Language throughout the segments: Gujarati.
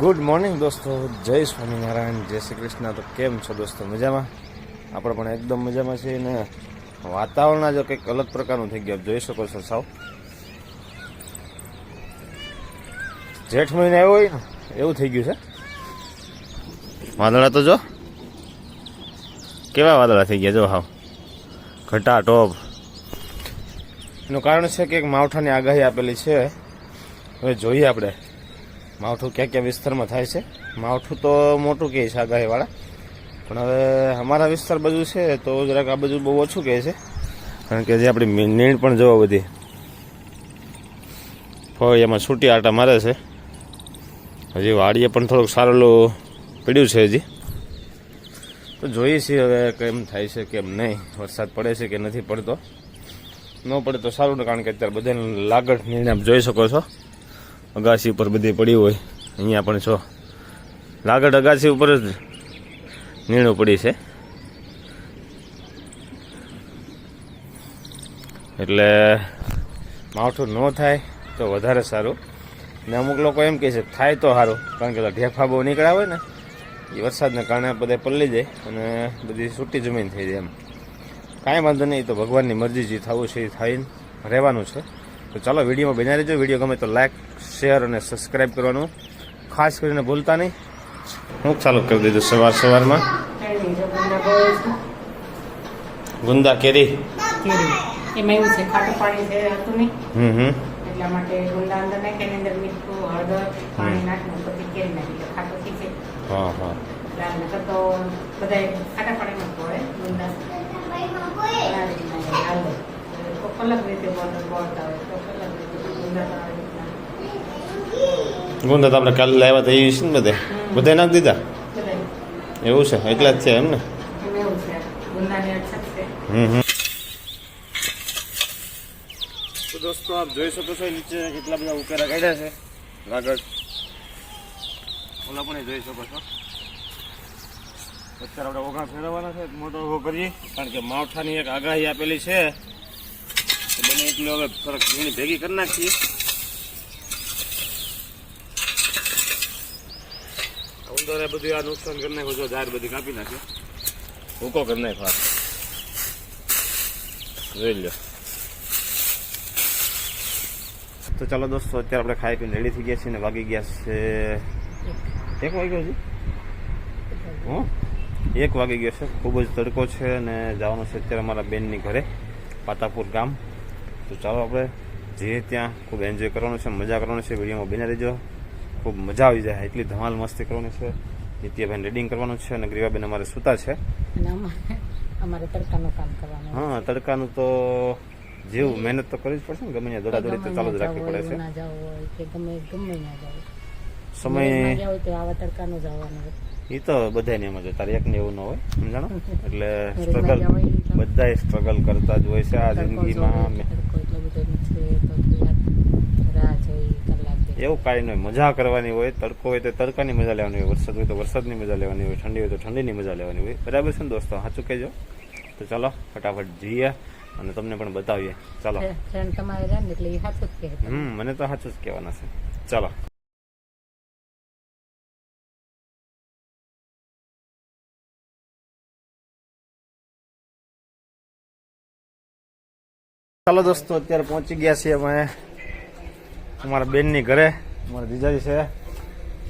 ગુડ મોર્નિંગ દોસ્તો, જય સ્વામિનારાયણ, જય શ્રી કૃષ્ણ. તો કેમ છો દોસ્તો, મજામાં? આપણે પણ એકદમ મજામાં છીએ ને વાતાવરણ આજે કંઈક અલગ પ્રકારનું થઈ ગયું જોઈ શકો છો સાવ. જેઠ મહિને આવ્યો હોય ને, એવું થઈ ગયું છે? વાદળા તો જો. કેવા વાદળા થઈ ગયા જો હાવ. ઘટા, ટોપ. એનું કારણ છે કે એક માવઠાની આગાહી આપેલી છે. હવે જોઈએ આપણે. માવઠું ક્યાં ક્યાં વિસ્તારમાં થાય છે? માવઠું તો મોટું કહે છે આગાહીવાળા. પણ હવે અમારા વિસ્તાર બાજુ છે તો જરાક આ બાજુ બહુ ઓછું કહે છે. કારણ કે જે આપણી નીણ પણ જોવા બધી. ફળિયામાં છૂટી આટા મારે છે. હજી વાડીએ પણ થોડુંક સારું પડ્યું છે હજી. તો જોઈએ છીએ હવે કેમ થાય છે કેમ નહીં. વરસાદ પડે છે કે નથી પડતો. ન પડે તો સારું ને કારણ કે અત્યારે બધાને લાગડ નિર્ણય જોઈ શકો છો. અગાસી ઉપર બધી પડી હોય. અહીંયા પણ છો. લાગડ અગાસી ઉપર જ નીણું પડી છે. એટલે માવઠું ન થાય તો વધારે સારું. ને અમુક લોકો એમ કહે છે, થાય તો સારું, કારણ કે ઢેફા બહુ નીકળ્યા હોય ને, એ વરસાદને કારણે બધે પલળી જાય અને બધી છૂટી જમીન થઈ જાય એમ. કાંઈ વાંધો નહીં તો ભગવાનની મરજી જે થવું છે એ થઈને રહેવાનું છે. તો ચાલો, વિડીયોમાં બન્યા રહેજો. વીડિયો ગમે તો લાઈક શેર અને સબસ્ક્રાઈબ કરવાનું ખાસ કરીને ભૂલતા નહીં. હું ચાલુ કરી દીધું સવાર સવારમાં. ગુંદા કેરી. એમાં એવું છે ખાટું પાણી છે હતું નહીં. હમ હમ. એટલા માટે ગુંદા અંદર નાખી અંદર મીઠું હળદર પાણી નાખીને પછી કેરી નાખી ખાટું થઈ છે. હા હા. એટલે તો બધા ખાટા પાણીમાં ગુંદા. અલગ રીતે બોલતા હોય અલગ ગુંદા ગુંદા તમને આપણે કાલે લાવ્યા હતા એ છે ને બધે? બધા નાખી દીધા? એવું છે? એટલા જ છે એમ ને તો દોસ્તો આપ જોઈ શકો છો નીચે કેટલા બધા ઉકેરા કાઢ્યા છે. આગળ. ઓલા પણ એ જોઈ શકો છો. અત્યારે આપણે ઓઘા ફેરવવાના છે મોટો ઊભો કરીએ. કારણ કે માવઠાની એક આગાહી આપેલી છે. બને એટલે હવે ફરક ભેગી કરી નાખીએ. ઉંદરે બધું આ નુકસાન કરી નાખ્યું છો ઝાડ બધી કાપી નાખ્યો. ભૂકો કરી નાખ્યો. જોઈ લો તો ચાલો દોસ્તો, અત્યારે આપણે ખાઈ પીને રેડી થઈ ગયા છીએ ને વાગી ગયા છે એક વાગ્યો છે હં? એક વાગી ગયો છે. ખૂબ જ તડકો છે અને જવાનું છે અત્યારે અમારા બેનની ઘરે, પાતાપુર ગામ. તો ચાલો આપણે જે ત્યાં ખૂબ એન્જોય કરવાનું છે, મજા કરવાનું છે, વિડીયોમાં બને રહેજો. ખૂબ મજા આવી જાય એટલી ધમાલ મસ્તી કરવાની છે. નિત્યભાઈ રેડિંગ કરવાનું છે અને ગ્રીવાબેન અમારે સૂતા છે. અમારે તડકાનું કામ કરવાનું હા તડકાનું તો જેવું મહેનત તો કરવી જ પડશે ને ગમે ત્યાં દોડાદોડી તો ચાલુ જ રાખવી પડે છે. ના જવું હોય કે ગમે ગમે ના જવું સમય હોય તો આવા તડકાનું જવાનું એ તો બધાને એમ જ હોય તારે એકને એવું ન હોય સમજાણો? એટલે સ્ટ્રગલ બધાય સ્ટ્રગલ કરતા જ હોય છે આ જિંદગીમાં જોવે, તડકો એટલો બધો છે તો યાર રાહ જોઈ કલાક બે. એવું કાંઈ નહીં મજા કરવાની હોય તડકો હોય તો તડકાની મજા લેવાની હોય. વરસાદ હોય તો વરસાદની મજા લેવાની હોય. ઠંડી હોય તો ઠંડીની મજા લેવાની હોય. બરાબર છે ને દોસ્તો? સાચું કહેજો. તો ચાલો ફટાફટ જઈએ અને તમને પણ બતાવીએ. ચાલો. હમ મને તો સાચું જ કહેવાના છે. ચાલો. ચાલો દોસ્તો અત્યારે પહોંચી ગયા છીએ અમે. અમારા બેનની ઘરે, અમારા જીજાજી છે,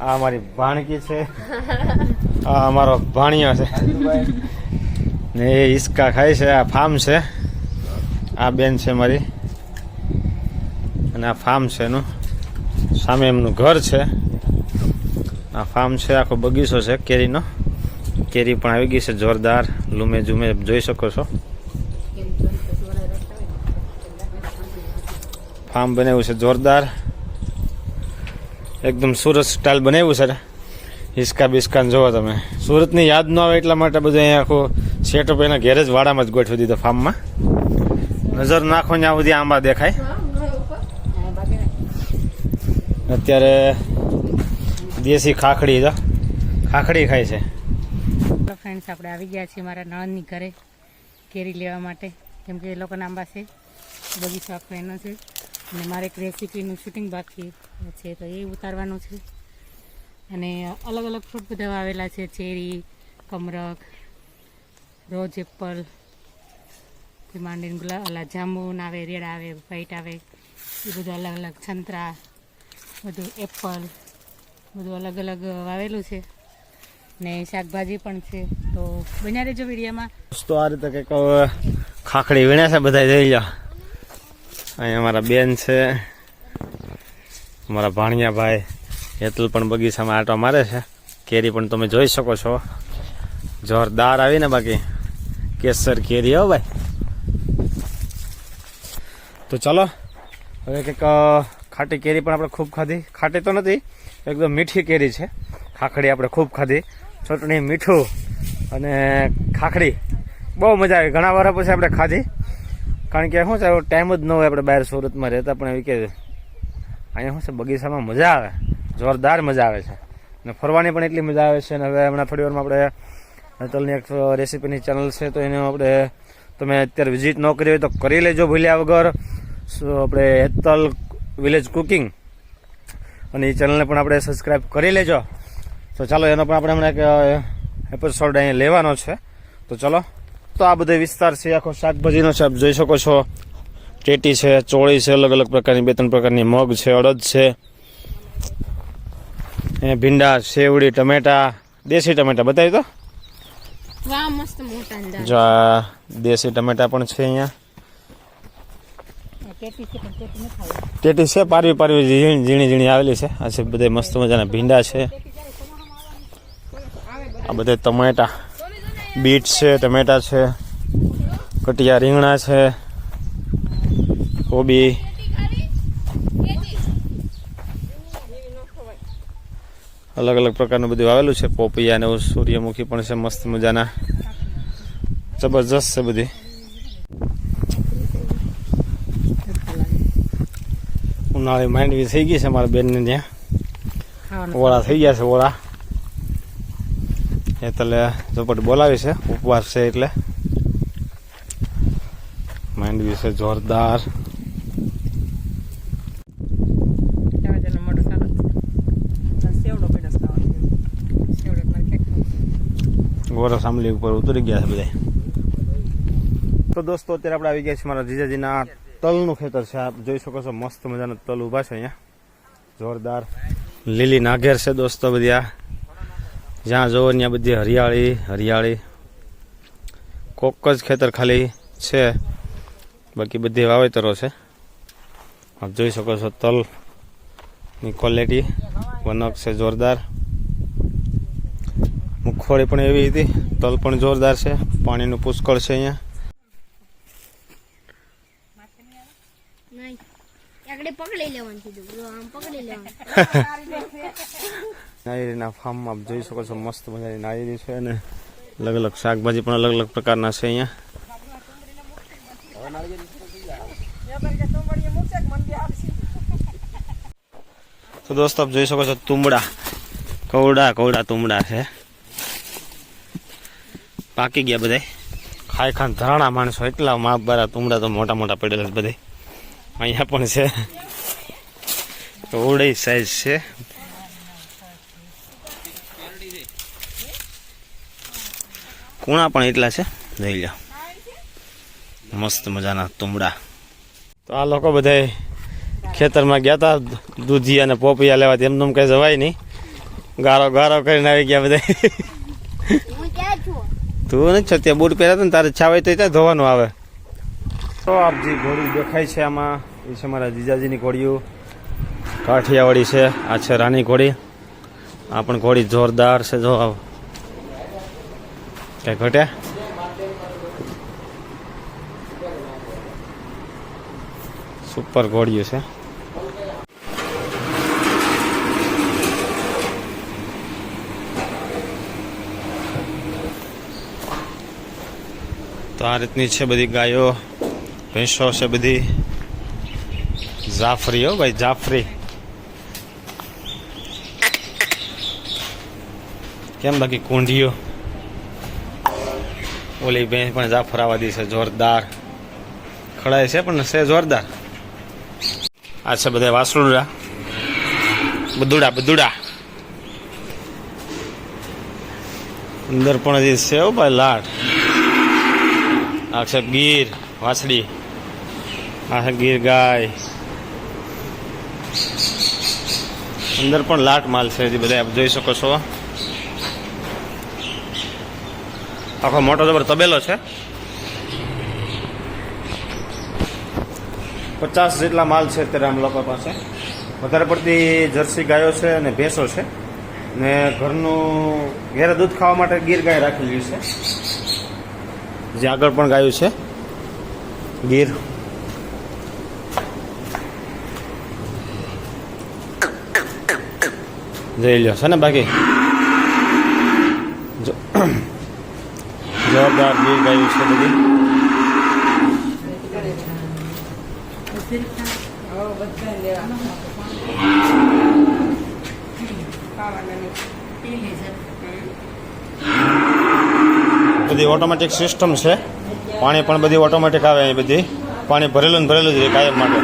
આ અમારી ભાણકી છે, આ અમારો ભાણિયો છે. ને એ હિસકા ખાય છે, આ ફાર્મ છે, આ બેન છે મારી. અને આ ફાર્મ છે એનું. સામે એમનું ઘર છે. આ ફાર્મ છે, આખો બગીચો છે, કેરીનો. કેરી પણ આવી ગઈ છે, જોરદાર, લૂમે ઝૂમે જોઈ શકો છો. ફાર્મ બનાવ્યું છે, જોરદાર. એકદમ સુરત સ્ટાઇલ બનાવ્યું છે હિસકા બિસ્કા જોવો તમે. સુરતની યાદ ન આવે એટલા માટે બધું અહીંયા આખું સેટઅપ એના ઘેર જ વાડામાં જ ગોઠવી દીધો ફાર્મમાં નજર નાખો ત્યાં સુધી આંબા દેખાય. અત્યારે દેશી ખાખડી જો ખાખડી ખાય છે. તો ફ્રેન્ડ્સ આપણે આવી ગયા છીએ મારા નણંદની ઘરે કેરી લેવા માટે. કેમ કે એ લોકોના આંબા છે. બગીચો આખો એનો છે. અને મારે એક રેસીપીનું શૂટિંગ બાકી છે, તો એ ઉતારવાનું છે. અને અલગ અલગ ફ્રૂટ બધા વાવેલા છે, ચેરી કમરક રોજ એપલ માંડીને ગુલાબ અલા જાંબુન આવે, રેડ આવે વ્હાઈટ આવે, એ બધું અલગ અલગ સંતરા, બધું એપલ, બધું અલગ અલગ વાવેલું છે. ને શાકભાજી પણ છે, તો બન્યા રહેજો વિડીયામાં. તો આ રીતે કંઈક ખાખડી વીણ્યા છે બધા જઈ લો અહીંયા અમારા બેન છે. અમારા ભાણિયા ભાઈ હેતુલ પણ બગીચામાં આટો મારે છે. કેરી પણ તમે જોઈ શકો છો. જોરદાર આવીને બાકી. કેસર કેરી હો ભાઈ. તો ચલો, હવે કંઈક ખાટી કેરી પણ આપણે ખૂબ ખાધી. ખાટી તો નથી, એકદમ મીઠી કેરી છે. ખાખડી આપણે ખૂબ ખાધી. ચટણી મીઠું અને ખાખડી. બહુ મજા આવી. ઘણા વર્ષ પછી આપણે ખાધી. કારણ કે શું છે ટાઈમ જ ન હોય આપણે બહાર સુરતમાં રહેતા, પણ એવી કે અહીંયા શું છે, બગીચામાં મજા આવે, જોરદાર મજા આવે છે. અને ફરવાની પણ એટલી મજા આવે છે અને હવે હમણાં થોડી વારમાં આપણે અટલની એક રેસીપીની ચેનલ છે, તો એને આપણે તમે અત્યારે વિઝિટ ન કરી હોય તો કરી લેજો ભૂલ્યા વગર. આપણે હેતલ વિલેજ કુકિંગ અને એ ચેનલને પણ આપણે સબસ્ક્રાઈબ કરી લેજો. તો ચાલો, એનો પણ આપણે હમણાં એક એપિસોડ અહીંયા લેવાનો છે. તો ચલો તો આ બધો વિસ્તાર છે આખો શાકભાજીનો છે આપ જોઈ શકો છો. ટેટી છે ચોળી છે અલગ અલગ પ્રકારની બે ત્રણ પ્રકારની મગ છે અડદ છે. ભીંડા સેવડી ટમેટા દેશી ટમેટા બતાવી તો? દેશી ટમેટા પણ છે અહીંયા. ટેટી છે પારવી પારવી ઝીણી ઝીણી ઝીણી આવેલી છે. આ છે બધા મસ્ત મજાના ભીંડા છે. આ બધા ટમેટા. બીટ છે ટમેટા છે કટિયા રીંગણા છે કોબી. અલગ અલગ પ્રકારનું બધું આવેલું છે પોપિયા ને એવું સૂર્યમુખી પણ છે મસ્ત મજાના. જબરજસ્ત છે બધી. ઉનાળી માંડવી થઈ ગઈ છે મારા બેનને ત્યાં. ઓળા થઈ ગયા છે ઓળા. એટલે ઝપટ બોલાવી છે, ઉપવાસ છે એટલે. માંડવી છે જોરદાર. છે ગોરસ આંબલી ઉપર ઉતરી ગયા છે બધા તો દોસ્તો, અત્યારે આપણે આવી ગયા છીએ મારા જીજાજીના તલનું ખેતર છે. આપ જોઈ શકો છો, મસ્ત મજાના તલ ઊભા છે અહીંયા. જોરદાર લીલી નાગેર છે દોસ્તો બધી આ. જ્યાં જોવો ત્યાં બધી હરિયાળી હરિયાળી. કોક જ ખેતર ખાલી છે. બાકી બધી વાવેતરો છે. આપ જોઈ શકો છો તલની ક્વોલિટી વનક છે જોરદાર. મગફળી પણ એવી હતી. તલ પણ જોરદાર છે. પાણીનું પુષ્કળ છે અહીંયા. નાયરીના ફાર્મમાં આપ જોઈ શકો છો મસ્ત મજાની નાયરી છે અને અલગ અલગ શાકભાજી પણ અલગ અલગ પ્રકારના છે અહીંયા. તો દોસ્તો, આપ જોઈ શકો છો તુંબડા કવડા કવડા તુંબડા છે. પાકી ગયા બધા ખાઈ ખાન ધરાણા માણસો એટલા માપ બારા તુંબડા તો મોટા મોટા પડેલા બધે અહીંયા પણ છે. ઓળી સાઈઝ છે. કુણા પણ એટલા છે. જોઈ લો મસ્ત મજાના તુંબડા તો આ લોકો બધા ખેતરમાં ગયા હતા દૂધી અને પોપિયા લેવા. એમને એમ કઈ જવાય નહીં. ગારો ગારો કરીને આવી ગયા બધા તું નથી ત્યાં બૂટ પહેર્યા હતા ને તારે છાવાય તો ત્યાં ધોવાનું આવે. તો આપજી ઘોડી દેખાય છે આમાં. એ છે મારા જીજાજીની ઘોડીઓ. કાઠિયાવાડી છે, આ છે રાની ઘોડી. આ પણ ઘોડી જોરદાર છે, જો કઈ ઘટે? સુપર ઘોડીઓ છે. તો આ રીતની છે બધી ગાયો, ભેંસો છે બધી. જાફરી હો ભાઈ, જાફરી. કેમ બાકી કુંઢીઓ? ઓલી બેન પણ જાફરાવાદી છે, જોરદાર. ખડાય છે પણ છે જોરદાર. આ છે બધા વાસળુડા બદુડા બદુડા. અંદર પણ હજી છે ભાઈ લાટ આ છે ગીર, વાછડી. આ છે ગીર ગાય. અંદર પણ લાટ માલ છે હજી બધા, આપ જોઈ શકો છો. આખો મોટો જબર તબેલો છે. પચાસ જેટલા માલ છે અત્યારે આમ લોકો પાસે. વધારે પડતી જર્સી ગાયો છે અને ભેંસો છે. ને ઘરનું ઘેરે દૂધ ખાવા માટે ગીર ગાય રાખેલી છે. જે આગળ પણ ગાયું છે. ગીર. જોઈ લ્યો છે ને બાકી જવાબદાર ગીર ગાયું છે બધી બધી ઓટોમેટિક સિસ્ટમ છે. પાણી પણ બધી ઓટોમેટિક આવે અહીં બધી. પાણી ભરેલું ને ભરેલું જ રહે કાયમ માટે.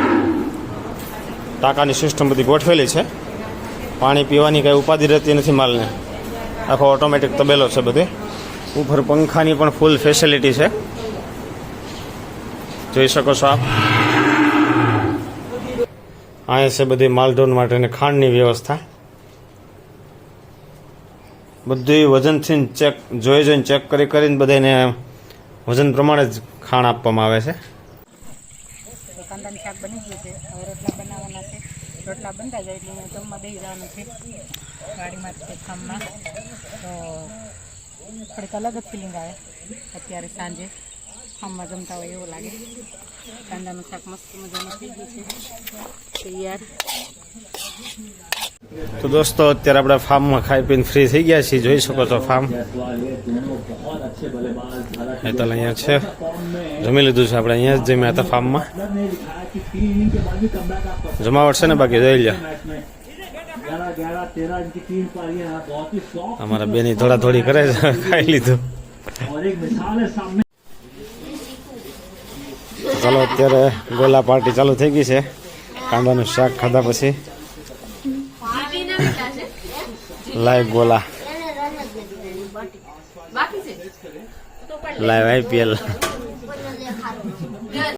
ટાંકાની સિસ્ટમ બધી ગોઠવેલી છે. પાણી પીવાની કાંઈ ઉપાધિ રહેતી નથી માલને. આખો ઓટોમેટિક તબેલો છે બધી. ઉપર પંખાની પણ ફૂલ ફેસિલિટી છે. જોઈ શકો છો આપ. અહીંયા છે બધી માલધોન માટેની ખાંડની વ્યવસ્થા. બધું વજનથી ચેક જોઈ જોઈને ચેક કરી કરીને બધાને વજન પ્રમાણે જ ખાણ આપવામાં આવે છે. રોટલા બનતા જાય એટલે હું જમવા બેસી જવાનું છે ગાડીમાં ખામમાં. તો થોડીક અલગ જ ફિલિંગ આવે અત્યારે સાંજે. ખામમાં જમતા હોય એવું લાગે. કાંદાનું શાક મસ્ત મજાનું થઈ ગયું છે. તૈયાર. તો દોસ્તો, અત્યારે આપણે ફાર્મમાં ખાઈ પીને ફ્રી થઈ ગયા છીએ. જોઈ શકો છો ફાર્મ. હેતલ અહીંયા છે. જમી લીધું છે આપણે અહીંયા જ જમ્યા હતા ફાર્મમાં. જમાવટ છે ને બાકી જોઈ લ્યો. અમારા બેની થોડા થોડી કરે છે ખાઈ લીધું. ચાલો અત્યારે ગોલા પાર્ટી ચાલુ થઈ ગઈ છે. કાંદાનું શાક ખાધા પછી લાઈવ ગોલા. લાઈવ આઈપીએલ લે